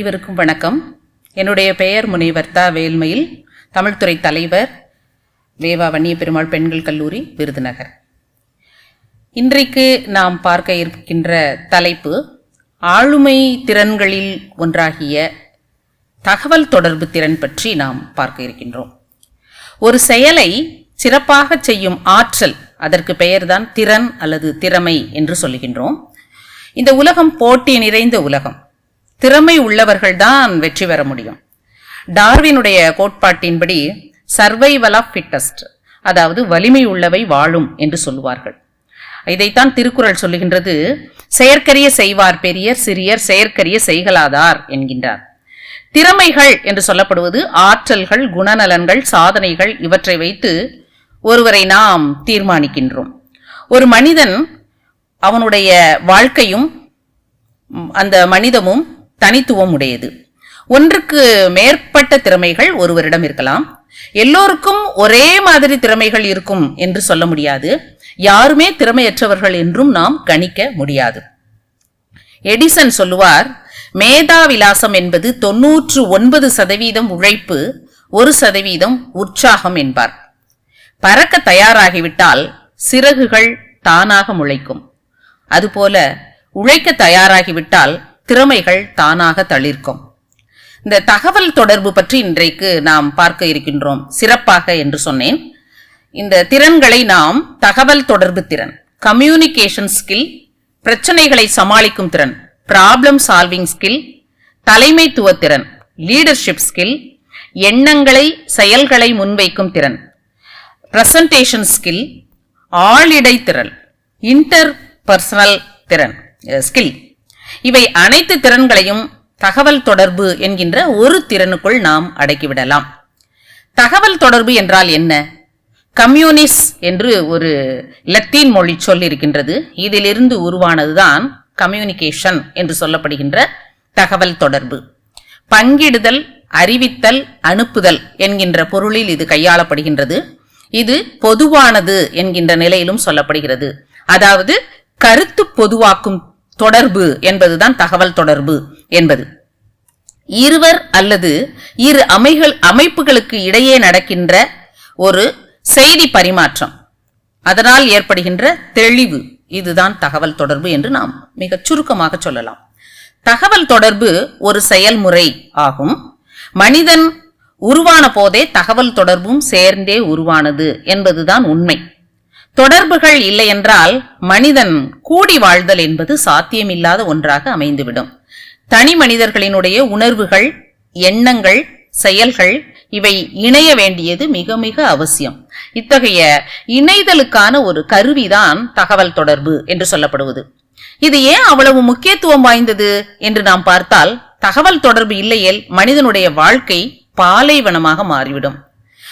அனைவருக்கும் வணக்கம். என்னுடைய பெயர் முனைவர் தா வேல்மையில் தமிழ்துறை தலைவர் வேவா வன்னிய பெருமாள் பெண்கள் கல்லூரி விருதுநகர். இன்றைக்கு நாம் பார்க்க இருக்கின்ற தலைப்பு ஆளுமை திறன்களில் ஒன்றாகிய தகவல் தொடர்பு திறன் பற்றி நாம் பார்க்க இருக்கின்றோம். ஒரு செயலை சிறப்பாக செய்யும் ஆற்றல் அதற்கு பெயர்தான் திறன் அல்லது திறமை என்று சொல்லுகின்றோம் இந்த உலகம் போட்டி நிறைந்த உலகம். திறமை உள்ளவர்கள்தான் வெற்றி பெற முடியும். டார்வினுடைய கோட்பாட்டின்படி சர்வைவல் ஆஃப் ஃபிட்டஸ்ட் அதாவது வலிமை உள்ளவை வாழும் என்று சொல்லுவார்கள். இதைத்தான் திருக்குறள் சொல்லுகின்றது செயற்கரிய செய்வார் பெரியர் சிறியர் செயற்கரிய செய்கலாதார் என்கின்றார். திறமைகள் என்று சொல்லப்படுவது ஆற்றல்கள் குணநலன்கள் சாதனைகள் இவற்றை வைத்து ஒருவரை நாம் தீர்மானிக்கின்றோம். ஒரு மனிதன் அவனுடைய வாழ்க்கையும் அந்த மனிதமும் தனித்துவம் உடையது ஒன்றுக்கு மேற்பட்ட திறமைகள் ஒருவரிடம் இருக்கலாம். எல்லோருக்கும் ஒரே மாதிரி திறமைகள் இருக்கும் என்று சொல்ல முடியாது. யாருமே திறமையற்றவர்கள் என்றும் நாம் கணிக்க முடியாது. எடிசன் சொல்லுவார் மேதா விலாசம் என்பது தொன்னூற்று ஒன்பது சதவீதம் உழைப்பு ஒரு சதவீதம் உற்சாகம் என்பார். பறக்க தயாராகிவிட்டால் சிறகுகள் தானாக முளைக்கும். அதுபோல உழைக்க தயாராகிவிட்டால் திறமைகள் தானாக தளிர்க்கும். இந்த தகவல் தொடர்பு பற்றி இன்றைக்கு நாம் பார்க்க இருக்கின்றோம். சிறப்பாக என்று சொன்னேன். இந்த திறன்களை நாம் தகவல் தொடர்பு திறன் கம்யூனிகேஷன் ஸ்கில் பிரச்சனைகளை சமாளிக்கும் திறன் ப்ராப்ளம் சால்விங் ஸ்கில் தலைமைத்துவ திறன் லீடர்ஷிப் ஸ்கில் எண்ணங்களை செயல்களை முன்வைக்கும் திறன் பிரசன்டேஷன் ஸ்கில் ஆளிடை திறன் இன்டர் பர்சனல் திறன் ஸ்கில் இவை அனைத்து திறன்களையும் தகவல் தொடர்பு என்கின்ற ஒரு திறனுக்குள் நாம் அடக்கிவிடலாம். தகவல் தொடர்பு என்றால் என்ன? கம்யூனிஸ் என்று ஒரு லத்தீன் மொழி சொல் இருக்கின்றது. இதிலிருந்து உருவானதுதான் கம்யூனிகேஷன் என்று சொல்லப்படுகின்ற தகவல் தொடர்பு. பங்கிடுதல் அறிவித்தல் அனுப்புதல் என்கின்ற பொருளில் இது கையாளப்படுகின்றது. இது பொதுவானது என்கின்ற நிலையிலும் சொல்லப்படுகிறது. அதாவது கருத்து பொதுவாக்கும் தொடர்பு என்பதுதான் தகவல் தொடர்பு என்பது. இருவர் அல்லது இரு அமைகள் அமைப்புகளுக்கு இடையே நடக்கின்ற ஒரு செய்தி பரிமாற்றம். அதனால் ஏற்படுகின்ற தெளிவு. இதுதான் தகவல் தொடர்பு என்று நாம் மிகச் சுருக்கமாக சொல்லலாம். தகவல் தொடர்பு ஒரு செயல்முறை ஆகும். மனிதன் உருவான போதே தகவல் தொடர்பும் சேர்ந்தே உருவானது என்பதுதான் உண்மை. தொடர்புகள் இல்லையென்றால் மனிதன் கூடி வாழ்தல் என்பது சாத்தியமில்லாத ஒன்றாக அமைந்துவிடும். தனி மனிதர்களினுடைய உணர்வுகள் எண்ணங்கள் செயல்கள் இவை இணைய வேண்டியது மிக மிக அவசியம். இத்தகைய இணைதலுக்கான ஒரு கருவிதான் தகவல் தொடர்பு என்று சொல்லப்படுவது. இது ஏன் அவ்வளவு முக்கியத்துவம் வாய்ந்தது என்று நாம் பார்த்தால் தகவல் தொடர்பு இல்லையேல் மனிதனுடைய வாழ்க்கை பாலைவனமாக மாறிவிடும்.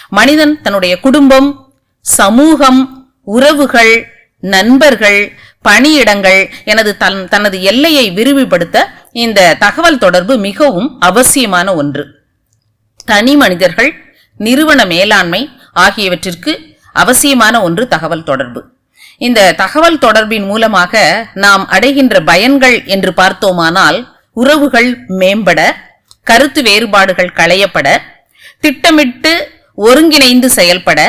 மனிதன் தன்னுடைய குடும்பம் சமூகம் உறவுகள் நண்பர்கள் பணியிடங்கள் எனது தன் தனது எல்லையை விரிவுபடுத்த இந்த தகவல் தொடர்பு மிகவும் அவசியமான ஒன்று. தனி மனிதர்கள் நிறுவன மேலாண்மை ஆகியவற்றிற்கு அவசியமான ஒன்று தகவல் தொடர்பு. இந்த தகவல் தொடர்பின் மூலமாக நாம் அடைகின்ற பயன்கள் என்று பார்த்தோமானால் உறவுகள் மேம்பட கருத்து வேறுபாடுகள் களையப்பட திட்டமிட்டு ஒருங்கிணைந்து செயல்பட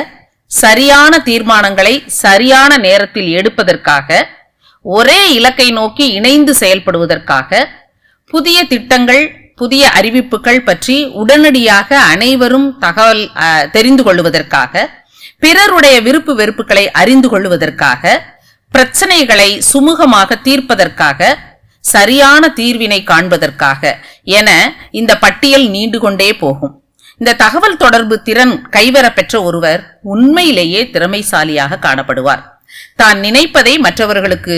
சரியான தீர்மானங்களை சரியான நேரத்தில் எடுப்பதற்காக ஒரே இலக்கை நோக்கி இணைந்து செயல்படுவதற்காக புதிய திட்டங்கள் புதிய அறிவிப்புகள் பற்றி உடனடியாக அனைவரும் தகவல் தெரிந்து கொள்வதற்காக பிறருடைய விருப்பு வெறுப்புகளை அறிந்து கொள்வதற்காக பிரச்சனைகளை சுமூகமாக தீர்ப்பதற்காக சரியான தீர்வினை காண்பதற்காக என இந்த பட்டியல் நீண்டு கொண்டே போகும். இந்த தகவல் தொடர்பு திறன் கைவர பெற்ற ஒருவர் உண்மையிலேயே திறமைசாலியாக காணப்படுவார். தான் நினைப்பதை மற்றவர்களுக்கு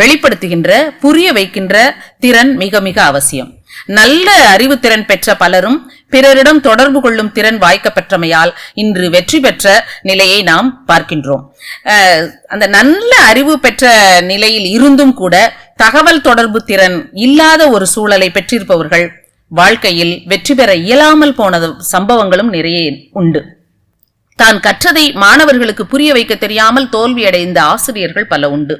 வெளிப்படுத்துகின்ற புரிய வைக்கின்ற திறன் மிக மிக அவசியம். நல்ல அறிவுத்திறன் பெற்ற பலரும் பிறரிடம் தொடர்பு கொள்ளும் திறன் வாய்க்க பெற்றமையால் இன்று வெற்றி பெற்ற நிலையை நாம் பார்க்கின்றோம். அந்த நல்ல அறிவு பெற்ற நிலையில் இருந்தும் கூட தகவல் தொடர்பு திறன் இல்லாத ஒரு சூழலை பெற்றிருப்பவர்கள் வாழ்க்கையில் வெற்றி பெற இயலாமல் போன சம்பவங்களும் நிறைய உண்டு. தான் கற்றதை மாணவர்களுக்கு புரிய வைக்க தெரியாமல் தோல்வியடைந்த ஆசிரியர்கள் பல உண்டு.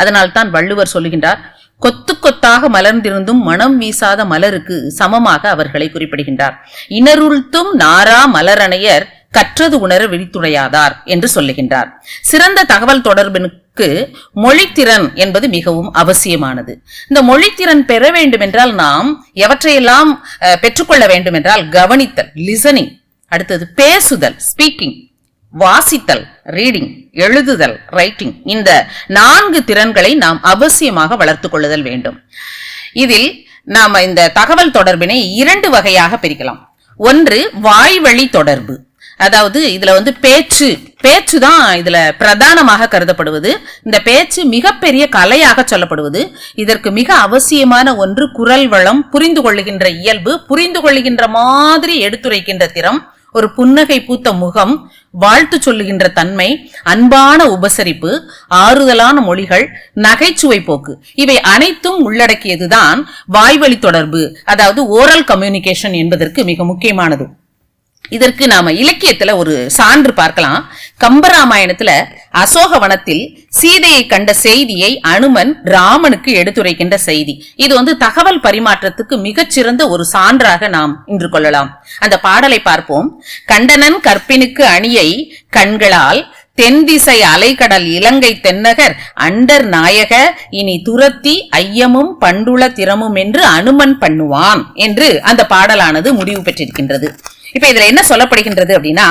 அதனால் தான் வள்ளுவர் சொல்லுகின்றார் கொத்து கொத்தாக மலர்ந்திருந்தும் மனம் வீசாத மலருக்கு சமமாக அவர்களை குறிப்பிடுகின்றார். இனருள்த்தும் நாரா மலரணையர் கற்றது உணர விழித்துடையாதார் என்று சொல்லுகின்றார். சிறந்த தகவல் தொடர்பின் தொடர்பினுக்கு மொழித்திறன் என்பது மிகவும் அவசியமானது. இந்த மொழித்திறன் பெற வேண்டும் என்றால் நாம் எவற்றையெல்லாம் பெற்றுக்கொள்ள வேண்டும் என்றால் கவனித்தல் லிசனிங் அடுத்தது பேசுதல் ஸ்பீக்கிங் வாசித்தல் ரீடிங் எழுதுதல் ரைட்டிங் இந்த நான்கு திறன்களை நாம் அவசியமாக வளர்த்துக் கொள்ளுதல் வேண்டும். இதில் நாம் இந்த தகவல் தொடர்பினை இரண்டு வகையாக பிரிக்கலாம். ஒன்று வாய்வழி தொடர்பு. அதாவது இதுல வந்து பேச்சு பேச்சு தான் இதுல பிரதானமாக கருதப்படுவது. இந்த பேச்சு மிகப்பெரிய கலையாக சொல்லப்படுவது. இதற்கு மிக அவசியமான ஒன்று குரல் வளம் புரிந்து கொள்ளுகின்ற இயல்பு புரிந்து கொள்ளுகின்ற மாதிரி எடுத்துரைக்கின்ற திறம் ஒரு புன்னகை பூத்த முகம் வாழ்த்து சொல்லுகின்ற தன்மை அன்பான உபசரிப்பு ஆறுதலான மொழிகள் நகைச்சுவை போக்கு. இவை அனைத்தும் உள்ளடக்கியதுதான் வாய்வழி தொடர்பு அதாவது ஓரல் கம்யூனிகேஷன் என்பதற்கு மிக முக்கியமானது. இதற்கு நாம இலக்கியத்துல ஒரு சான்று பார்க்கலாம். கம்பராமாயணத்துல அசோக வனத்தில் சீதையை கண்ட செய்தியை அனுமன் ராமனுக்கு எடுத்துரைக்கின்ற செய்தி. இது வந்து தகவல் பரிமாற்றத்துக்கு மிகச்சிறந்த ஒரு சான்றாக நாம் இன்று கொள்ளலாம். அந்த பாடலை பார்ப்போம். கண்டனன் கற்பினுக்கு அணியை கண்களால் தென் திசை அலைக்கடல் இலங்கை தென்னகர் அண்டர் நாயக இனி துரத்தி ஐயமும் பண்டுள திறமும் என்று அனுமன் பண்ணுவான் என்று அந்த பாடலானது முடிவு பெற்றிருக்கின்றது. இப்ப இதுல என்ன சொல்லப்படுகின்றது அப்படின்னா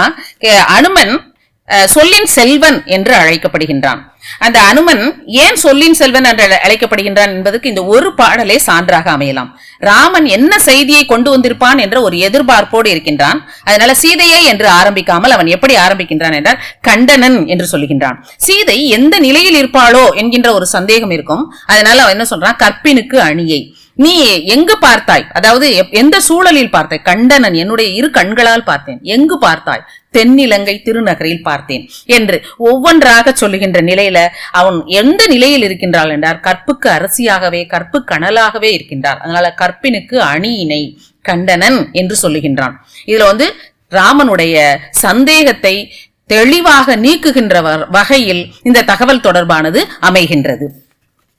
அனுமன் சொல்லின் செல்வன் என்று அழைக்கப்படுகின்றான். அந்த அனுமன் ஏன் சொல்லின் செல்வன் என்று அழைக்கப்படுகின்றான் என்பதற்கு இந்த ஒரு பாடலே சான்றாக அமையலாம். ராமன் என்ன செய்தியை கொண்டு வந்திருப்பான் என்ற ஒரு எதிர்பார்ப்போடு இருக்கின்றான். அதனால சீதையே என்று ஆரம்பிக்காமல் அவன் எப்படி ஆரம்பிக்கின்றான் என்றால் கண்டனன் என்று சொல்லுகின்றான் சீதை எந்த நிலையில் இருப்பாளோ என்கின்ற ஒரு சந்தேகம் இருக்கும். அதனால அவன் என்ன சொல்றான்? கற்பினுக்கு அணியை. நீ எங்கு பார்த்தாய்? அதாவது எப்- எந்த சூழலில் பார்த்தாய் கண்டனன் என்னுடைய இரு கண்களால் பார்த்தேன். எங்கு பார்த்தாய்? தென்னிலங்கை திருநகரில் பார்த்தேன் என்று ஒவ்வொன்றாக சொல்லுகின்ற நிலையில அவன் எந்த நிலையில் இருக்கின்றாள் என்றார் கற்புக்கு அரசியாகவே கற்பு கனலாகவே இருக்கின்றார் அதனால கற்பினுக்கு அணியினை கண்டனன் என்று சொல்லுகின்றான். இதுல வந்து ராமனுடைய சந்தேகத்தை தெளிவாக நீக்குகின்ற வ- வகையில் இந்த தகவல் தொடர்பானது அமைகின்றது.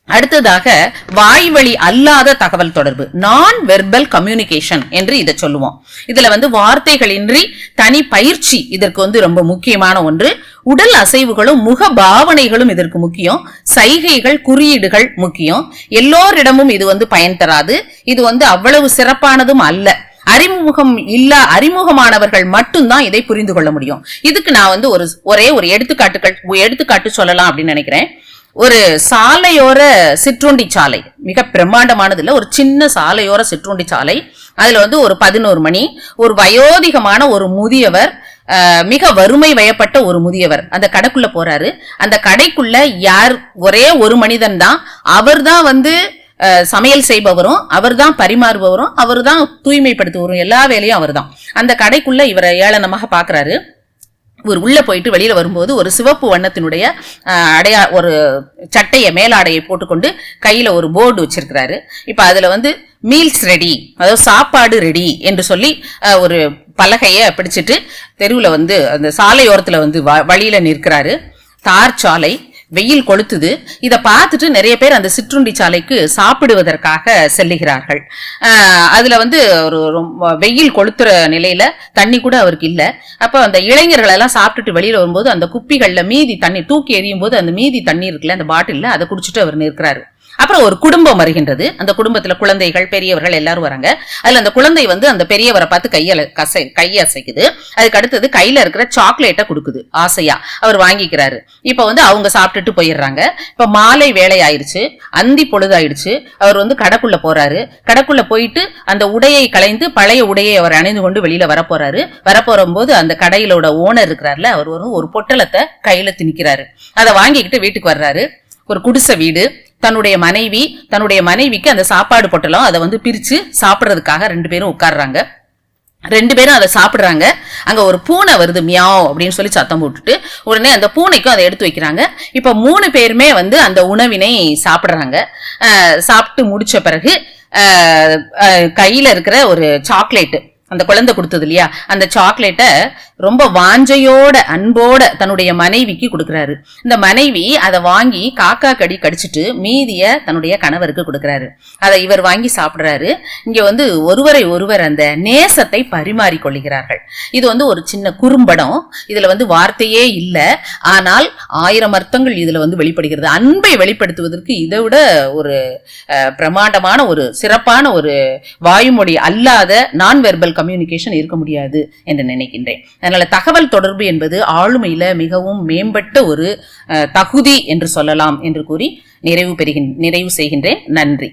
அடுத்ததாக வாய்வழி அல்லாத தகவல் தொடர்பு. நான் வெர்பல் கம்யூனிகேஷன் என்று இதை சொல்லுவோம். இதுல வந்து வார்த்தைகளின்றி தனி பயிற்சி இதற்கு வந்து ரொம்ப முக்கியமான ஒன்று. உடல் அசைவுகளும் முக பாவனைகளும் இதற்கு முக்கியம். சைகைகள் குறியீடுகள் முக்கியம். எல்லோரிடமும் இது வந்து பயன் தராது. இது வந்து அவ்வளவு சிறப்பானதும் அல்ல. அறிமுகம் இல்ல அறிமுகமானவர்கள் மட்டும்தான் இதை புரிந்து கொள்ள முடியும். இதுக்கு நான் வந்து ஒரு ஒரே ஒரு எடுத்துக்காட்டுகள் எடுத்துக்காட்டு சொல்லலாம் அப்படின்னு நினைக்கிறேன். ஒரு சாலையோர சிற்றுண்டி சாலை மிக பிரம்மாண்டமானது இல்லை ஒரு சின்ன சாலையோர சிற்றுண்டி சாலை. அதில் வந்து ஒரு பதினோரு மணி ஒரு வயோதிகமான ஒரு முதியவர் மிக வறுமை வயப்பட்ட ஒரு முதியவர் அந்த கடைக்குள்ள போறாரு. அந்த கடைக்குள்ள யார் ஒரே ஒரு மனிதன் தான். அவர் தான் வந்து சமையல் செய்பவரும் அவர் தான் பரிமாறுபவரும் அவர் தான் தூய்மைப்படுத்துவரும் எல்லா வேலையும் அவர்தான் அந்த கடைக்குள்ள இவரை ஏளனமாக பார்க்குறாரு இவர் உள்ளே போயிட்டு வெளியில வரும்போது ஒரு சிவப்பு வண்ணத்தினுடைய அடையா ஒரு சட்டையை மேலாடையை போட்டுக்கொண்டு கையில் ஒரு போர்டு வச்சிருக்கிறாரு. இப்போ அதில் வந்து மீல்ஸ் ரெடி அதாவது சாப்பாடு ரெடி என்று சொல்லி ஒரு பலகையை பிடிச்சிட்டு தெருவில் வந்து அந்த சாலையோரத்தில் வந்து வ- வழியில் நிற்கிறாரு. தார் சாலை வெயில் கொளுத்துது. இதை பார்த்துட்டு நிறைய பேர் அந்த சிற்றுண்டி சாலைக்கு சாப்பிடுவதற்காக செல்லுகிறார்கள். அதில் அதுல வந்து ஒரு ரொம்ப வெயில் கொளுத்துற நிலையில தண்ணி கூட அவருக்கு இல்லை. அப்ப அந்த இளைஞர்கள் எல்லாம் சாப்பிட்டுட்டு வெளியில வரும்போது அந்த குப்பிகள்ல மீதி தண்ணி தூக்கி எறியும் போது அந்த மீதி தண்ணி இருக்குல்ல அந்த பாட்டிலில் அதை குடிச்சிட்டு அவர் நிற்கிறாரு. அப்புறம் ஒரு குடும்பம் வருகின்றது. அந்த குடும்பத்துல குழந்தைகள் பெரியவர்கள் எல்லாரும் வராங்க. அதுல அந்த குழந்தை வந்து அந்த பெரியவரை பார்த்து கையில கசை கையை அசைக்குது. அதுக்கு அடுத்தது கையில இருக்கிற சாக்லேட்டை கொடுக்குது ஆசையா. அவர் வாங்கிக்கிறாரு. இப்ப வந்து அவங்க சாப்பிட்டுட்டு போயிடுறாங்க. இப்ப மாலை வேலை ஆயிடுச்சு அந்தி பொழுது ஆயிடுச்சு அவர் வந்து கடைக்குள்ள போறாரு. கடைக்குள்ள போயிட்டு அந்த உடையை களைந்து பழைய உடையை அவர் அணிந்து கொண்டு வெளியில வரப்போறாரு. வரப்போற போது அந்த கடையிலோட ஓனர் இருக்கிறார்ல அவர் வந்து ஒரு பொட்டலத்தை கையில திணிக்கிறாரு. அதை வாங்கிக்கிட்டு வீட்டுக்கு வர்றாரு. ஒரு குடிசை வீடு. தன்னுடைய மனைவி தன்னுடைய மனைவிக்கு அந்த சாப்பாடு பொட்டலம் அதை வந்து பிரிச்சு சாப்பிட்றதுக்காக ரெண்டு பேரும் உட்கார்றாங்க. ரெண்டு பேரும் அதை சாப்பிட்றாங்க. அங்க ஒரு பூனை வருது மியாவ் அப்படின்னு சொல்லி சத்தம் போட்டுட்டு உடனே அந்த பூனைக்கும் அதை எடுத்து வைக்கிறாங்க. இப்ப மூணு பேருமே வந்து அந்த உணவினை சாப்பிட்றாங்க. சாப்பிட்டு முடிச்ச பிறகு கையில் கையில இருக்கிற ஒரு சாக்லேட்டு அந்த குழந்தை கொடுத்தது இல்லையா? அந்த சாக்லேட்டை ரொம்ப வாஞ்சையோட அன்போட தன்னுடைய மனைவிக்கு கொடுக்குறாரு. இந்த மனைவி அதை வாங்கி காக்கா கடி கடிச்சிட்டு மீதிய தன்னுடைய கணவருக்கு கொடுக்குறாரு. அதை இவர் வாங்கி சாப்பிடுறாரு. இங்கே வந்து ஒருவரை ஒருவர் அந்த நேசத்தை பரிமாறி கொள்கிறார்கள். இது வந்து ஒரு சின்ன குறும்படம். இதில் வந்து வார்த்தையே இல்லை. ஆனால் ஆயிரம் அர்த்தங்கள் இதில் வந்து வெளிப்படுகிறது. அன்பை வெளிப்படுத்துவதற்கு இதை விட ஒரு பிரமாண்டமான ஒரு சிறப்பான ஒரு வாயுமொழி அல்லாத நான் வெர்பல் கம்யூனிகேஷன் இருக்க முடியாது என்று நினைக்கின்றேன். அதனால் தகவல் தொடர்பு என்பது ஆளுமையில் மிகவும் மேம்பட்ட ஒரு தகுதி என்று சொல்லலாம் என்று கூறி நிறைவு பெறுகின் நிறைவு செய்கின்றேன். நன்றி.